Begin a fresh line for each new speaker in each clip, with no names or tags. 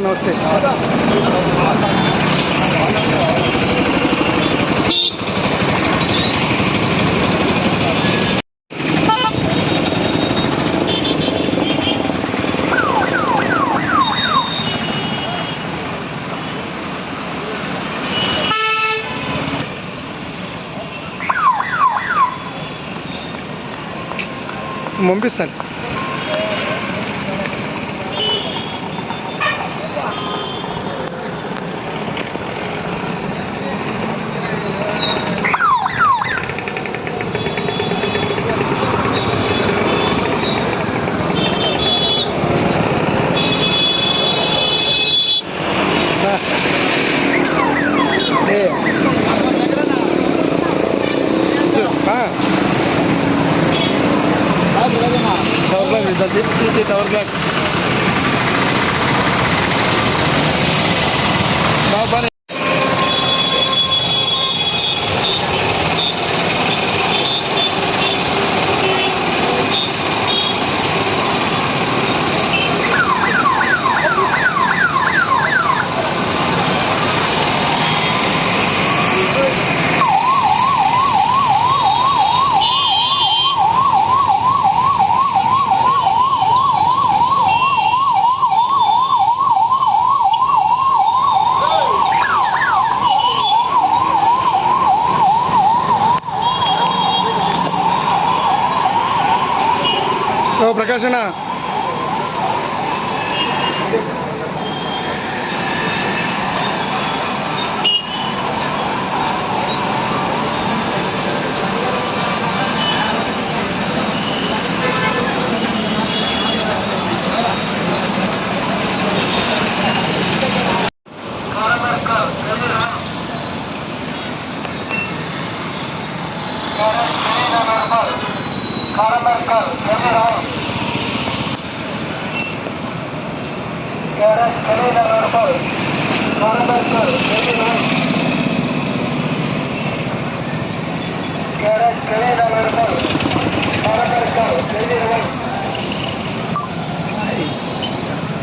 हाँ
नमस्ते Mumbai sir imaginar.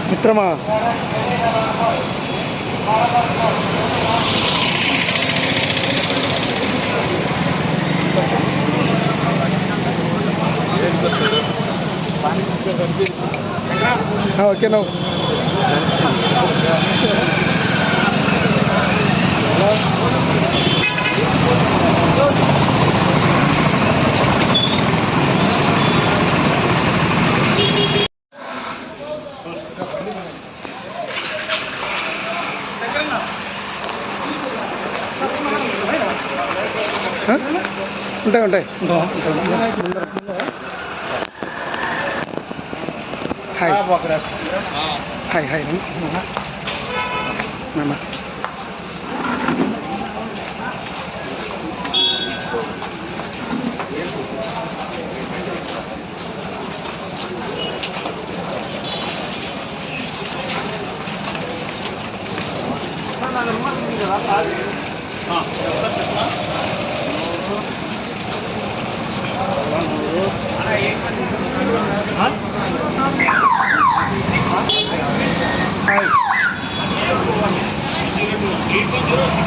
అన్న మిత్రమా ఆ, ఓకే నవ్వు ఆ? ఉంటాయి ఉంటాయి హాయ్ హాయ్ హాయ్ నాన్న
Keep the door.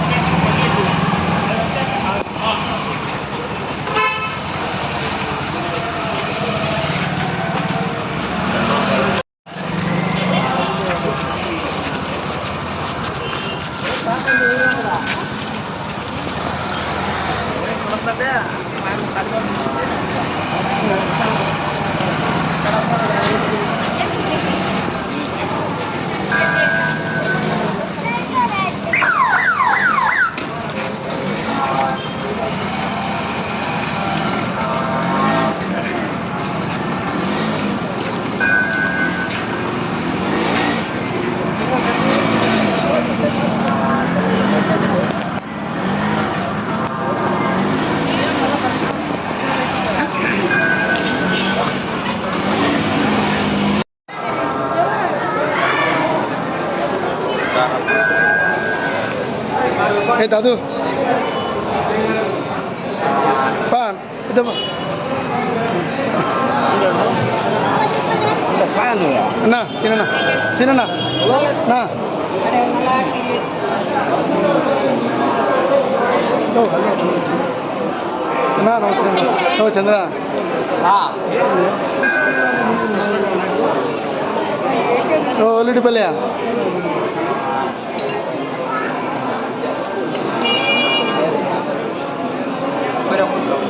അത് പാൻ ഇത് அண்ணா சின்னண்ணா சின்னண்ணா அண்ணா அண்ணா நமஸ்தே ஓ சந்திரா ஓ லிட்டு பல்லையா đâu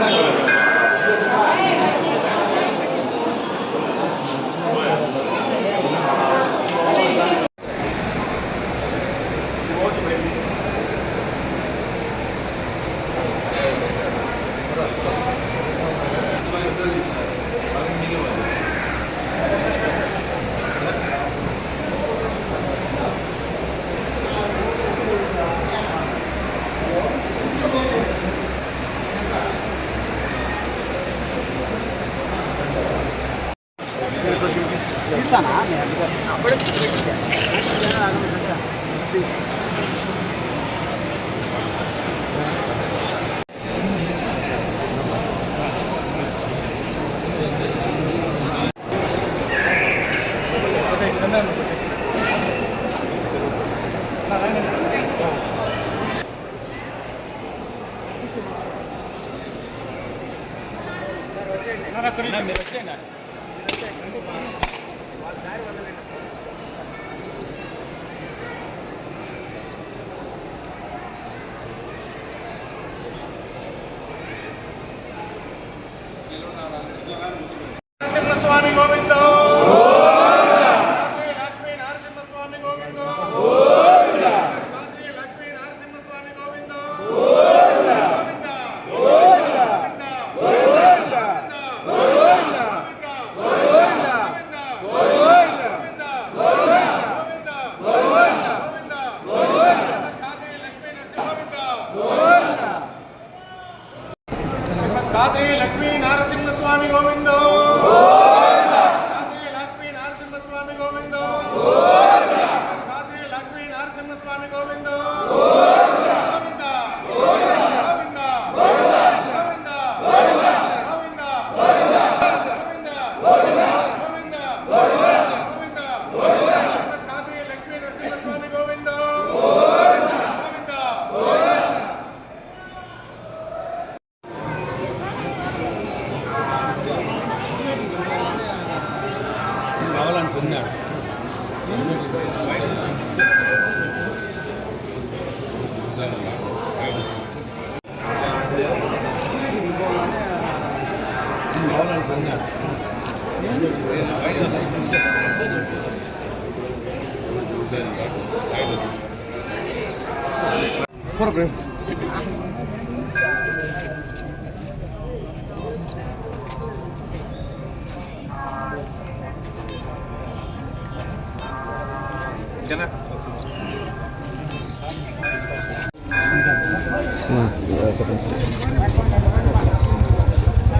Thank you. grande,
lo llenan.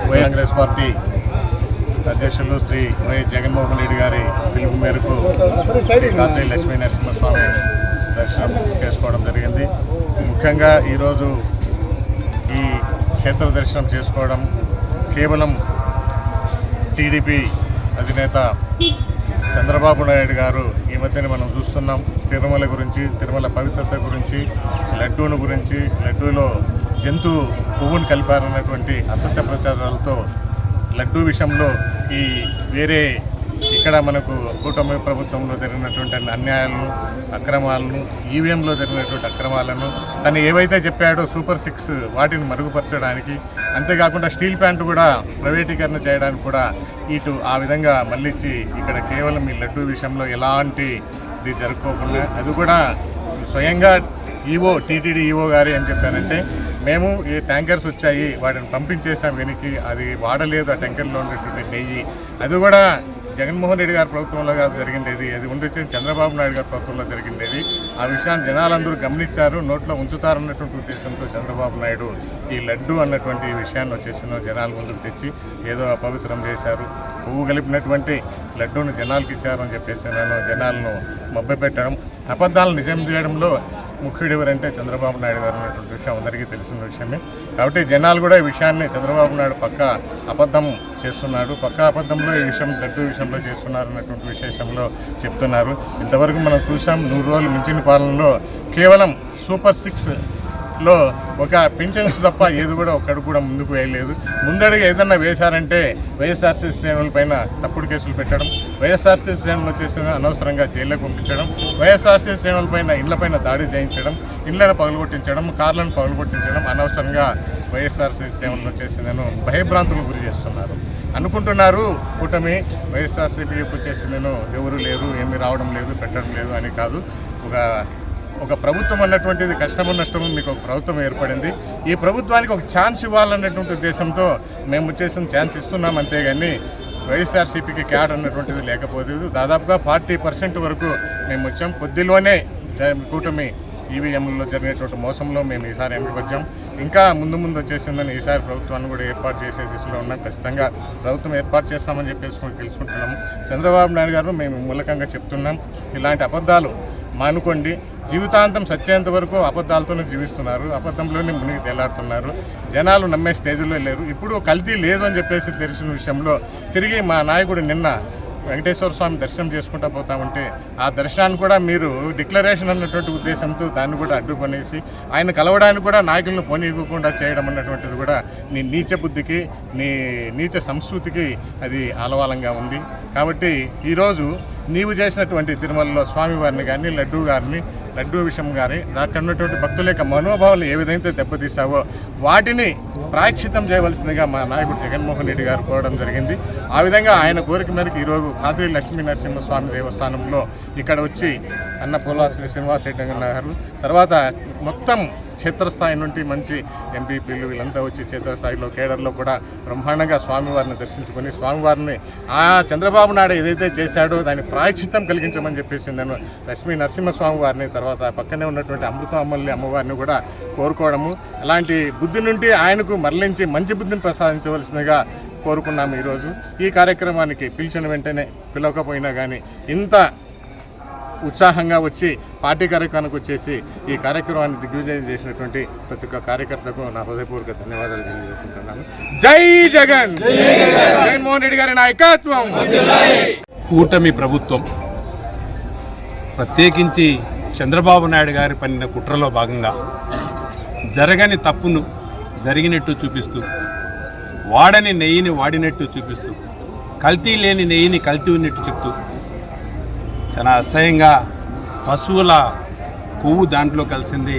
వై కాంగ్రెస్ పార్టీ అధ్యక్షులు శ్రీ వైఎస్ జగన్మోహన్ రెడ్డి గారి పిలుపు మేరకు శ్రీ కార్తీ లక్ష్మీ నరసింహస్వామి దర్శనం చేసుకోవడం జరిగింది. ముఖ్యంగా ఈరోజు ఈ క్షేత్ర దర్శనం చేసుకోవడం కేవలం టీడీపీ అధినేత చంద్రబాబు నాయుడు గారు ఈ మధ్యన మనం చూస్తున్నాం. తిరుమల గురించి తిరుమల పవిత్రత గురించి లడ్డూను గురించి లడ్డూలో జంతు పువ్వును కలిపారన్నటువంటి అసత్య ప్రచారాలతో లడ్డూ విషయంలో ఈ వేరే ఇక్కడ మనకు కూటమి ప్రభుత్వంలో జరిగినటువంటి అన్యాయాలను అక్రమాలను ఈవీఎంలో జరిగినటువంటి అక్రమాలను తను ఏవైతే చెప్పాడో సూపర్ సిక్స్ వాటిని మరుగుపరచడానికి అంతేకాకుండా స్టీల్ ప్లాంట్ కూడా ప్రైవేటీకరణ చేయడానికి కూడా ఇటు ఆ విధంగా మళ్ళిచ్చి ఇక్కడ కేవలం ఈ లడ్డూ విషయంలో ఎలాంటి ఇది జరుపుకోకుండా అది కూడా స్వయంగా ఈవో టీటీడీ ఈవో గారు ఏం చెప్పారంటే మేము ఈ ట్యాంకర్స్ వచ్చాయి వాటిని పంపించేసాం వెనక్కి అది వాడలేదు ఆ ట్యాంకర్లో ఉన్నటువంటి నెయ్యి. అది కూడా జగన్మోహన్ రెడ్డి గారి ప్రభుత్వంలో కాదు జరిగిండేది. అది ఉండొచ్చి చంద్రబాబు నాయుడు గారి ప్రభుత్వంలో జరిగిండేది. ఆ విషయాన్ని జనాలందరూ గమనించారు నోట్లో ఉంచుతారన్నటువంటి ఉద్దేశంతో చంద్రబాబు నాయుడు ఈ లడ్డు అన్నటువంటి విషయాన్ని వచ్చేసిన జనాల ముందుకు తెచ్చి ఏదో అపవిత్రం చేశారు. పువ్వు కలిపినటువంటి లడ్డూను జనాలకు ఇచ్చారని చెప్పేసి నేను జనాలను మభ్యపెట్టడం అబద్ధాలను నిజం చేయడంలో ముఖ్యుడు ఎవరంటే చంద్రబాబు నాయుడు గారు అన్నటువంటి విషయం అందరికీ తెలిసిన విషయమే. కాబట్టి జనాలు కూడా ఈ విషయాన్ని చంద్రబాబు నాయుడు పక్క అబద్ధం చేస్తున్నాడు పక్క అబద్ధంలో ఈ విషయం లడ్డు విషయంలో చేస్తున్నారు అన్నటువంటి విశేషంలో చెప్తున్నారు. ఇంతవరకు మనం చూసాం నూరు రోజులు మించిన పాలనలో కేవలం సూపర్ సిక్స్ లో ఒక పింఛన్స్ తప్ప ఏది కూడా ఒక్కడు కూడా ముందుకు వేయలేదు. ముందడుగు ఏదన్నా వేశారంటే వైఎస్ఆర్సీ శ్రేణులపైన తప్పుడు కేసులు పెట్టడం వైఎస్ఆర్సీ శ్రేణులు చేసిన అనవసరంగా జైల్లోకి పంపించడం వైఎస్ఆర్సీ శ్రేణులపైన ఇండ్లపైన దాడి చేయించడం ఇండ్లను పగలగొట్టించడం కార్లను పగలగొట్టించడం అనవసరంగా వైఎస్ఆర్సీ శ్రేణులు చేసిందను భయభ్రాంతులకు గురి చేస్తున్నారు. అనుకుంటున్నారు కూటమి వైఎస్ఆర్సీపీ చేసిందను ఎవరు లేరు ఏమీ రావడం లేదు పెట్టడం లేదు అని కాదు. ఒక ఒక ప్రభుత్వం అన్నటువంటిది కష్టము నష్టము మీకు ఒక ప్రభుత్వం ఏర్పడింది. ఈ ప్రభుత్వానికి ఒక ఛాన్స్ ఇవ్వాలన్నటువంటి ఉద్దేశంతో మేము వచ్చేసిన ఛాన్స్ ఇస్తున్నాం అంతేగాని వైఎస్ఆర్సీపీకి క్యాడ్ అన్నటువంటిది లేకపోతే దాదాపుగా ఫార్టీ పర్సెంట్ వరకు మేము వచ్చాం. కొద్దిలోనే కూటమి ఈవీఎంలలో జరిగినటువంటి మోసంలో మేము ఈసారి ఎంపిక వచ్చాం. ఇంకా ముందు ముందు వచ్చేసిందని ఈసారి ప్రభుత్వాన్ని కూడా ఏర్పాటు చేసే దిశలో ఉన్నాం. ఖచ్చితంగా ప్రభుత్వం ఏర్పాటు చేస్తామని చెప్పేసి కూడా తెలుసుకుంటున్నాము. చంద్రబాబు నాయుడు గారు మేము మూలకంగా చెప్తున్నాం. ఇలాంటి అబద్ధాలు మానుకోండి. జీవితాంతం సత్యేంత వరకు అబద్ధాలతోనే జీవిస్తున్నారు. అబద్ధంలోనే మునిగి తేలాడుతున్నారు. జనాలు నమ్మే స్టేజ్లో లేరు. ఇప్పుడు కల్తీ లేదు అని చెప్పేసి తెలిసిన విషయంలో తిరిగి మా నాయకుడు నిన్న వెంకటేశ్వర స్వామి దర్శనం చేసుకుంటా పోతా ఉంటే ఆ దర్శనాన్ని కూడా మీరు డిక్లరేషన్ అన్నటువంటి ఉద్దేశంతో దాన్ని కూడా అడ్డుకొనేసి ఆయన కలవడానికి కూడా నాయకులను పోనీయకుండా చేయడం అన్నటువంటిది కూడా నీ నీచ బుద్ధికి నీ నీచ సంస్కృతికి అది ఆలవాలంగా ఉంది. కాబట్టి ఈరోజు నీవు చేసినటువంటి తిరుమలలో స్వామివారిని కానీ లడ్డూ గారిని లడ్డూ విషయం కానీ అక్కడ ఉన్నటువంటి భక్తుల యొక్క మనోభావాలు ఏ విధంగా దెబ్బతీసావో వాటిని ప్రాయశ్చితం చేయవలసిందిగా మా నాయకుడు జగన్మోహన్ రెడ్డి గారు కోరడం జరిగింది. ఆ విధంగా ఆయన కోరిక మేరకు ఈరోజు కాదిరి లక్ష్మీ నరసింహస్వామి దేవస్థానంలో ఇక్కడ వచ్చి అన్న పోలా శ్రీ శ్రీనివాస్ గారు తర్వాత మొత్తం క్షేత్రస్థాయి నుండి మంచి ఎంపీపీలు వీళ్ళంతా వచ్చి క్షేత్రస్థాయిలో కేడర్లో కూడా బ్రహ్మాండంగా స్వామివారిని దర్శించుకొని స్వామివారిని ఆ చంద్రబాబు నాయుడు ఏదైతే చేశాడో దాని ప్రాయశ్చిత్తం కలిగించమని చెప్పేసి నేను లక్ష్మీ నరసింహస్వామి వారిని తర్వాత పక్కనే ఉన్నటువంటి అమృతం అమ్మల్ని అమ్మవారిని కూడా కోరుకోవడము. అలాంటి బుద్ధి నుండి ఆయనకు మరలించి మంచి బుద్ధిని ప్రసాదించవలసిందిగా కోరుకున్నాము ఈరోజు. ఈ కార్యక్రమానికి పిలిచిన వెంటనే పిలవకపోయినా కానీ ఇంత ఉత్సాహంగా వచ్చి పార్టీ కార్యక్రమానికి వచ్చేసి ఈ కార్యక్రమాన్ని దిగ్విజయం చేసినటువంటి ప్రతి ఒక్క కార్యకర్తకు నా హృదయపూర్వక ధన్యవాదాలు తెలియజేసుకుంటున్నాను. జై జగన్! జగన్మోహన్ రెడ్డి గారి నాయకత్వం!
కూటమి ప్రభుత్వం ప్రత్యేకించి చంద్రబాబు నాయుడు గారి పన్నిన కుట్రలో భాగంగా జరగని తప్పును జరిగినట్టు చూపిస్తూ వాడని నెయ్యిని వాడినట్టు చూపిస్తూ కల్తీ లేని నెయ్యిని కల్తీ ఉన్నట్టు చెప్తూ చాలా అసహ్యంగా పశువుల కొవ్వు దాంట్లో కలిసింది.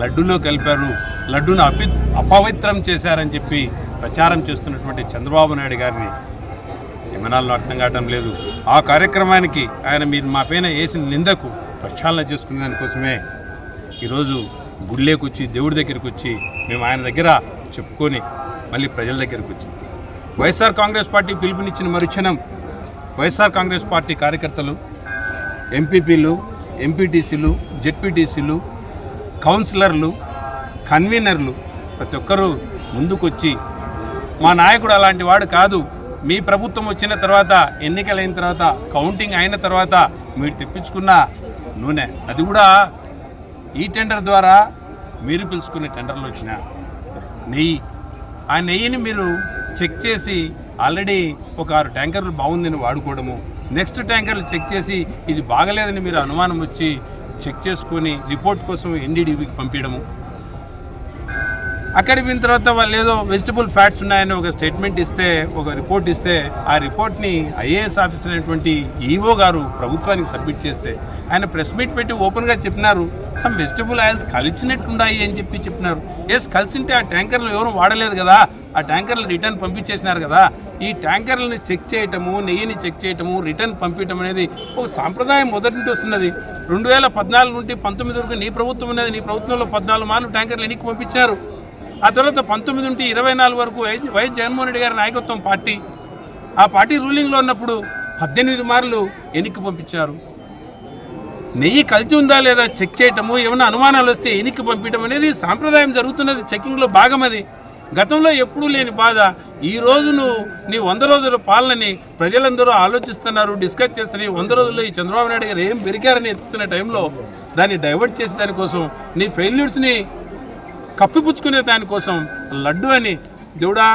లడ్డూలో కలిపారు. లడ్డూను అపి అపవిత్రం చేశారని చెప్పి ప్రచారం చేస్తున్నటువంటి చంద్రబాబు నాయుడు గారిని నిమనాలను అర్థం కావడం లేదు. ఆ కార్యక్రమానికి ఆయన మీరు మా పైన వేసిన నిందకు ప్రక్షాళన చేసుకునే దానికోసమే ఈరోజు గుళ్ళేకి వచ్చి దేవుడి దగ్గరికి వచ్చి మేము ఆయన దగ్గర చెప్పుకొని మళ్ళీ ప్రజల దగ్గరికి వచ్చి వైఎస్ఆర్ కాంగ్రెస్ పార్టీ పిలుపునిచ్చిన మరుక్షణం వైఎస్ఆర్ కాంగ్రెస్ పార్టీ కార్యకర్తలు ఎంపీపీలు ఎంపీటీసీలు జెడ్పీటీసీలు కౌన్సిలర్లు కన్వీనర్లు ప్రతి ఒక్కరూ ముందుకొచ్చి మా నాయకుడు అలాంటి వాడు కాదు. మీ ప్రభుత్వం వచ్చిన తర్వాత ఎన్నికలైన తర్వాత కౌంటింగ్ అయిన తర్వాత మీరు తెప్పించుకున్న నూనె. అది కూడా ఈ టెండర్ ద్వారా మీరు పిలుచుకునే టెండర్లు వచ్చిన నెయ్యి. ఆ నెయ్యిని మీరు చెక్ చేసి ఆల్రెడీ ఒక ఆరు ట్యాంకర్లు బాగుందని వాడుకోవడము నెక్స్ట్ ట్యాంకర్లు చెక్ చేసి ఇది బాగలేదని మీరు అనుమానం వచ్చి చెక్ చేసుకొని రిపోర్ట్ కోసం ఎన్డీడీబీకి పంపించడము. అక్కడికి పోయిన తర్వాత వాళ్ళు ఏదో వెజిటబుల్ ఫ్యాట్స్ ఉన్నాయని ఒక స్టేట్మెంట్ ఇస్తే ఒక రిపోర్ట్ ఇస్తే ఆ రిపోర్ట్ని ఐఏఎస్ ఆఫీసర్ అయినటువంటి ఈఓ గారు ప్రభుత్వానికి సబ్మిట్ చేస్తే ఆయన ప్రెస్ మీట్ పెట్టి ఓపెన్గా చెప్పినారు సమ్ వెజిటబుల్ ఆయిల్స్ కలిసినట్టున్నాయి అని చెప్పి చెప్పినారు. ఎస్ కలిసింటే ఆ ట్యాంకర్లు ఎవరు వాడలేదు కదా ఆ ట్యాంకర్లు రిటర్న్ పంపించేసినారు కదా. ఈ ట్యాంకర్లను చెక్ చేయటము నెయ్యిని చెక్ చేయటము రిటర్న్ పంపించడం అనేది ఒక సాంప్రదాయం మొదటి నుండి వస్తున్నది. రెండు వేల పద్నాలుగు నుండి పంతొమ్మిది వరకు నీ ప్రభుత్వం అనేది నీ ప్రభుత్వంలో పద్నాలుగు మార్లు ట్యాంకర్లు ఎన్నికి పంపించారు. ఆ తర్వాత పంతొమ్మిది నుండి ఇరవై నాలుగు వరకు వైఎస్ జగన్మోహన్ రెడ్డి గారి నాయకత్వం పార్టీ. ఆ పార్టీ రూలింగ్లో ఉన్నప్పుడు పద్దెనిమిది మార్లు ఎన్నికి పంపించారు. నెయ్యి కలిసి ఉందా లేదా చెక్ చేయటము ఏమైనా అనుమానాలు వస్తే ఎన్నికి పంపించడం అనేది సాంప్రదాయం జరుగుతున్నది. చెక్కింగ్లో భాగం అది. గతంలో ఎప్పుడూ లేని బాధ. ఈ రోజు నువ్వు నీ వంద రోజుల పాలనని ప్రజలందరూ ఆలోచిస్తున్నారు డిస్కస్ చేస్తున్నారు. వంద రోజుల్లో ఈ చంద్రబాబు నాయుడు గారు ఏం పెరిగారని ఎత్తుతున్న టైంలో దాన్ని డైవర్ట్ చేసే దానికోసం నీ ఫెయిల్యూర్స్ని కప్పిపుచ్చుకునే దానికోసం లడ్డు అని దేవుడా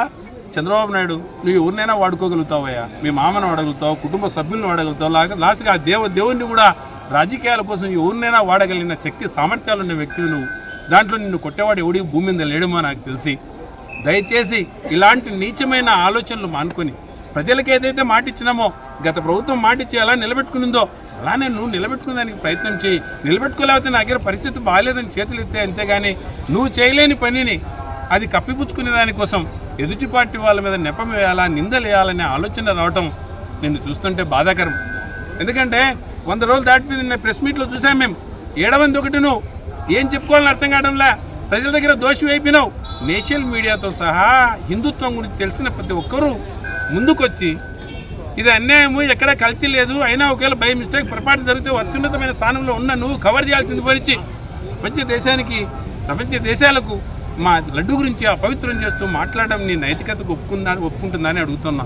చంద్రబాబు నాయుడు నువ్వు ఎవరినైనా వాడుకోగలుగుతావయ్యా? మీ మామను వాడగలుగుతావు కుటుంబ సభ్యులను వాడగలుగుతావు లాగా లాస్ట్గా ఆ దేవ దేవుణ్ణి కూడా రాజకీయాల కోసం ఎవరినైనా వాడగలిగిన శక్తి సామర్థ్యాలు ఉన్న వ్యక్తివి నువ్వు. దాంట్లో నిన్ను కొట్టేవాడు ఎవడి భూమి మీద లేడమో నాకు తెలిసి. దయచేసి ఇలాంటి నీచమైన ఆలోచనలు మానుకొని ప్రజలకు ఏదైతే మాట ఇచ్చినామో గత ప్రభుత్వం మాట ఇచ్చి ఎలా నిలబెట్టుకునిందో అలానే నువ్వు నిలబెట్టుకునేదానికి ప్రయత్నం చేయి. నిలబెట్టుకోలేకపోతే నా దగ్గర పరిస్థితి బాగాలేదని చేతులు ఎత్తే అంతేగాని నువ్వు చేయలేని పనిని అది కప్పిపుచ్చుకునే దానికోసం ఎదుటి పార్టీ వాళ్ళ మీద నెపం వేయాలా నిందలు వేయాలనే ఆలోచన రావటం నిన్ను చూస్తుంటే బాధాకరం. ఎందుకంటే వంద రోజులు దాటిపోయింది నిన్న ప్రెస్ మీట్లో చూసాం మేము. ఏడవంది ఒకటి నువ్వు ఏం చెప్పుకోవాలని అర్థం కావడంలా? ప్రజల దగ్గర దోషి అయిపోయినావు. నేషనల్ మీడియాతో సహా హిందుత్వం గురించి తెలిసిన ప్రతి ఒక్కరూ ముందుకొచ్చి ఇది అన్యాయము ఎక్కడ కల్తీ లేదు. అయినా ఒకవేళ బై మిస్టేక్ పొరపాటు జరిగితే అత్యున్నతమైన స్థానంలో ఉన్న నువ్వు కవర్ చేయాల్సింది పరిచి ప్రపంచ దేశానికి ప్రపంచ దేశాలకు మా లడ్డు గురించి అపవిత్రం చేస్తూ మాట్లాడడం నీ నైతికతకు ఒప్పుకుందా ఒప్పుకుంటుందా అని అడుగుతున్నా.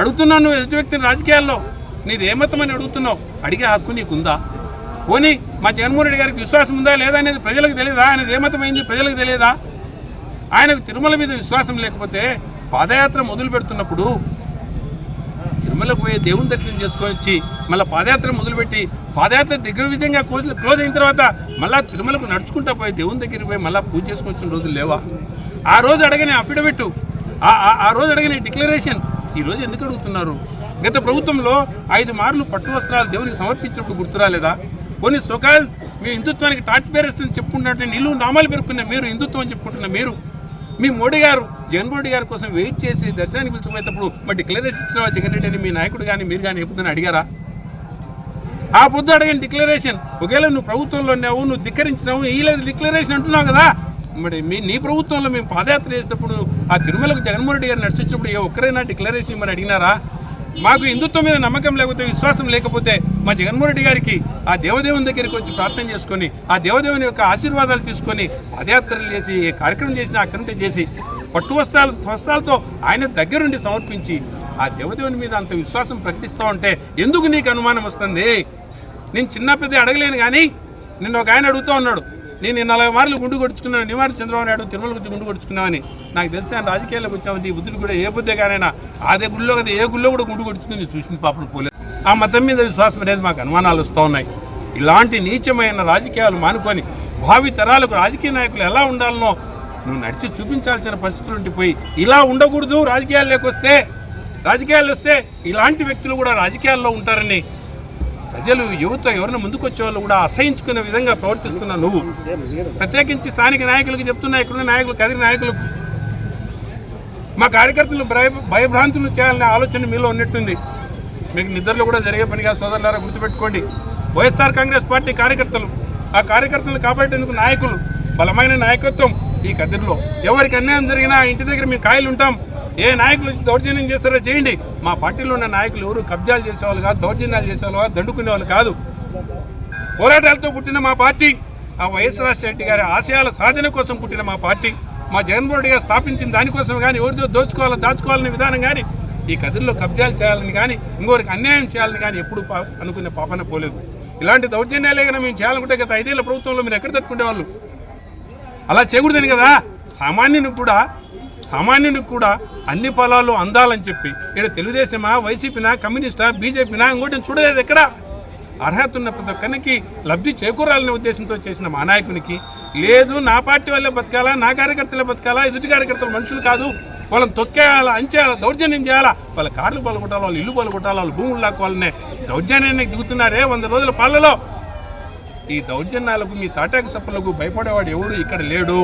అడుగుతున్నాను నువ్వు ఎదుటి వ్యక్తిని రాజకీయాల్లో. నీది ఏమతం అని అడుగుతున్నావు? అడిగే హక్కు నీకుందా? పోనీ మా జగన్మోహన్ రెడ్డి గారికి విశ్వాసం ఉందా లేదా అనేది ప్రజలకు తెలియదా అనేది ఏమతమైంది ప్రజలకు తెలియదా ఆయనకు తిరుమల మీద విశ్వాసం లేకపోతే పాదయాత్ర మొదలు పెడుతున్నప్పుడు తిరుమల పోయి దేవుని దర్శనం చేసుకొని వచ్చి మళ్ళీ పాదయాత్ర మొదలుపెట్టి పాదయాత్ర దిగ్విజయంగా క్లోజ్ క్లోజ్ అయిన తర్వాత మళ్ళీ తిరుమలకు నడుచుకుంటా పోయి దేవుని దగ్గరికి పోయి మళ్ళీ పూజ చేసుకొని వచ్చిన రోజులు లేవా? ఆ రోజు అడగని అఫిడవిట్ ఆ- రోజు అడగని డిక్లరేషన్ ఈ రోజు ఎందుకు అడుగుతున్నారు? గత ప్రభుత్వంలో ఐదు మార్లు పట్టు వస్త్రాలు దేవునికి సమర్పించినప్పుడు గుర్తురాలేదా? కొన్ని సుఖాలు మీ హిందుత్వానికి టార్చ్ పేరెస్ అని చెప్పుకున్నట్టు నిలువు నామాలు పెరుక్కున్న మీరు హిందుత్వం అని చెప్పుకుంటున్న మీరు మీ మోడీ గారు జగన్ మోడీ గారి కోసం వెయిట్ చేసి దర్శనానికి పిలుచుకునేటప్పుడు మరి డిక్లరేషన్ ఇచ్చిన జగన్ రెడ్డి అని మీ నాయకుడు కానీ మీరు కానీ ఎప్పుడైనా అడిగారా? ఆ పొద్దు అడిగిన డిక్లరేషన్ ఒకవేళ నువ్వు ప్రభుత్వంలో ఉన్నావు నువ్వు ధిక్కరించినావు ఈ లేదు డిక్లరేషన్ అంటున్నావు కదా. మరి మీ నీ ప్రభుత్వంలో మేము పాదయాత్ర చేసేటప్పుడు ఆ తిరుమలకు జగన్మోహన్ రెడ్డి గారు నడిచినప్పుడు ఏ ఒక్కరైనా డిక్లరేషన్ మరి అడిగినారా? మాకు హిందుత్వం మీద నమ్మకం లేకపోతే విశ్వాసం లేకపోతే మా జగన్మోహన్ రెడ్డి గారికి ఆ దేవదేవుని దగ్గరికి వచ్చి ప్రార్థన చేసుకొని ఆ దేవదేవుని యొక్క ఆశీర్వాదాలు తీసుకొని పాదయాత్రలు చేసి ఏ కార్యక్రమం చేసినా అక్కడంటే చేసి పట్టు వస్త్రాలు వస్త్రాలతో ఆయన దగ్గరుండి సమర్పించి ఆ దేవదేవుని మీద అంత విశ్వాసం ప్రకటిస్తూ ఉంటే ఎందుకు నీకు అనుమానం వస్తుంది? నేను చిన్న పెద్ద అడగలేను కానీ నిన్న ఒక ఆయన అడుగుతూ ఉన్నాడు నేను నలభై మార్లు గుండు కొడుచుకున్నాను. నివారి చంద్రబాబు నాయుడు తిరుమల గురించి గుండు కొడుచుకున్నామని నాకు తెలిసి ఆయన రాజకీయాల్లోకి వచ్చామంటే ఈ బుద్ధుడు కూడా ఏ బుద్ధే కానైనా అదే గుళ్ళో కదా ఏ గుళ్ళో కూడా గుండు కొడుచుకుని చూసింది పాపం పోలేదు. ఆ మతం మీద విశ్వాసం అనేది మాకు అనుమానాలు వస్తూ ఉన్నాయి. ఇలాంటి నీచమైన రాజకీయాలు మానుకొని భావి తరాలకు రాజకీయ నాయకులు ఎలా ఉండాలనో నువ్వు నడిచి చూపించాల్సిన పరిస్థితులు ఉండిపోయి ఇలా ఉండకూడదు రాజకీయాల్లోకి వస్తే. రాజకీయాలు వస్తే ఇలాంటి వ్యక్తులు కూడా రాజకీయాల్లో ఉంటారని ప్రజలు యువత ఎవరిని ముందుకొచ్చే వాళ్ళు కూడా అసహించుకునే విధంగా ప్రవర్తిస్తున్నావు నువ్వు. ప్రత్యేకించి స్థానిక నాయకులకు చెప్తున్నా ఇక్కడున్న నాయకులు కదిరి నాయకులకు. మా కార్యకర్తలు భయ భయభ్రాంతులు చేయాలనే ఆలోచన మీలో ఉన్నట్టుంది. మీకు నిద్రలో కూడా జరిగే పనిగా సోదరులారా గుర్తుపెట్టుకోండి. వైఎస్ఆర్ కాంగ్రెస్ పార్టీ కార్యకర్తలు. ఆ కార్యకర్తలను కాపాడేందుకు నాయకులు. బలమైన నాయకత్వం ఈ కదిరిలో. ఎవరికి అన్యాయం జరిగినా ఇంటి దగ్గర మేము కాయలు ఉంటాం ఏ నాయకులు దౌర్జన్యం చేస్తారో చేయండి. మా పార్టీలో ఉన్న నాయకులు ఎవరు కబ్జాలు చేసేవాళ్ళు కాదు దౌర్జన్యాలు చేసేవాళ్ళు కాదు దండుకునేవాళ్ళు కాదు. పోరాటాలతో పుట్టిన మా పార్టీ ఆ వైఎస్ రెడ్డి గారి ఆశయాల సాధన కోసం పుట్టిన మా పార్టీ మా జగన్మోహన్ రెడ్డి గారు స్థాపించిన దానికోసం కానీ ఎవరితో దోచుకోవాలో దాచుకోవాలనే విధానం కానీ ఈ కథల్లో కబ్జాలు చేయాలని కానీ ఇంకోరికి అన్యాయం చేయాలని కానీ ఎప్పుడు అనుకునే పాపన పోలేదు. ఇలాంటి దౌర్జన్యాలే కానీ మేము చేయాలనుకుంటే గత ఐదేళ్ళ ప్రభుత్వంలో మీరు ఎక్కడ తట్టుకునే వాళ్ళు అలా చేయకూడదని కదా? సామాన్యుని కూడా సామాన్యుడికి కూడా అన్ని పొలాలు అందాలని చెప్పి ఇక్కడ తెలుగుదేశమా వైసీపీనా కమ్యూనిస్టా బీజేపీనా ఇంకోటి చూడలేదు ఎక్కడ. అర్హత ఉన్న ప్రతి ఒక్కరికి లబ్ధి చేకూరాలనే ఉద్దేశంతో చేసిన మా నాయకునికి లేదు నా పార్టీ వాళ్ళే బతకాలా నా కార్యకర్తలే బతకాలా ఎదుటి కార్యకర్తలు మనుషులు కాదు వాళ్ళని తొక్కేయాలా అంచేయాలా దౌర్జన్యం చేయాలా వాళ్ళ కార్లు పలుకొట్టాలి వాళ్ళు ఇల్లు పలుకొట్టాలి వాళ్ళు భూములు లాక్కోవాలనే దౌర్జన్యానికి దిగుతున్నారే వంద రోజుల పాలలో ఈ దౌర్జన్యాలకు మీ తాటాకు సప్పలకు భయపడేవాడు ఎవడు? ఇక్కడ లేడు.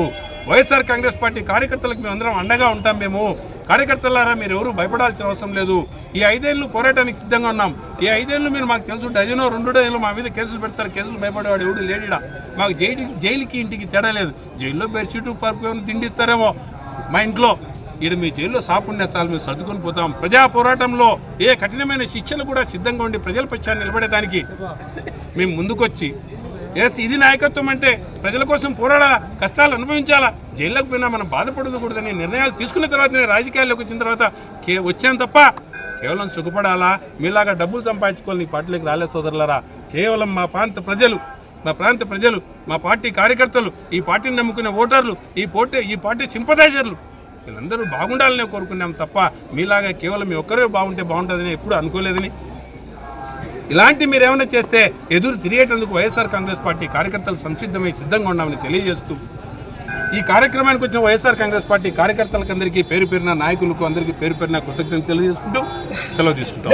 వైఎస్ఆర్ కాంగ్రెస్ పార్టీ కార్యకర్తలకు మేము అందరం అండగా ఉంటాం మేము. కార్యకర్తలారా మీరు ఎవరు భయపడాల్సిన అవసరం లేదు. ఈ ఐదేళ్ళు పోరాటానికి సిద్ధంగా ఉన్నాం. ఈ ఐదేళ్ళు మీరు మాకు తెలుసు డజనో రెండు డజన్లు మా మీద కేసులు పెడతారు. కేసులు భయపడేవాడు ఎవడు లేడిడా? మాకు జైలు జైలుకి ఇంటికి తేడా లేదు. జైల్లో బెడ్షీటు పరుపు ఏమైనా తిండి మా ఇంట్లో. ఈడ మీ జైల్లో సాపుండే చాలు మేము సర్దుకొని పోతాం. ప్రజా పోరాటంలో ఏ కఠినమైన శిక్షలు కూడా సిద్ధంగా ఉండి ప్రజల పక్షాన్ని నిలబడేదానికి మేము ముందుకొచ్చి ఎస్ ఇది నాయకత్వం అంటే ప్రజల కోసం పోరాడాలా? కష్టాలు అనుభవించాలా? జైల్లోకి పోయినా మనం బాధపడకూడదని నిర్ణయాలు తీసుకున్న తర్వాతనే రాజకీయాల్లోకి వచ్చిన తర్వాత కే వచ్చాను తప్ప కేవలం సుఖపడాలా? మీలాగా డబ్బులు సంపాదించుకోవాలి నీ పార్టీలోకి రాలే సోదరులరా కేవలం మా ప్రాంత ప్రజలు మా ప్రాంత ప్రజలు మా పార్టీ కార్యకర్తలు ఈ పార్టీని నమ్ముకునే ఓటర్లు ఈ పోటీ ఈ పార్టీ సింపథైజర్లు వీళ్ళందరూ బాగుండాలనే కోరుకున్నాం తప్ప మీలాగా కేవలం మీ ఒక్కరే బాగుంటే బాగుంటుందని ఎప్పుడు అనుకోలేదని ఇలాంటి మీరు ఏమైనా చేస్తే ఎదురు తిరిగేటందుకు వైఎస్ఆర్ కాంగ్రెస్ పార్టీ కార్యకర్తలు సంసిద్ధమై సిద్ధంగా ఉన్నామని తెలియజేస్తూ ఈ కార్యక్రమానికి వచ్చిన వైఎస్ఆర్ కాంగ్రెస్ పార్టీ కార్యకర్తలకు అందరికీ పేరు పేరున నాయకులకు అందరికీ పేరు పేరున కృతజ్ఞతలు తెలియజేసుకుంటూ సెలవు తీసుకుంటాం.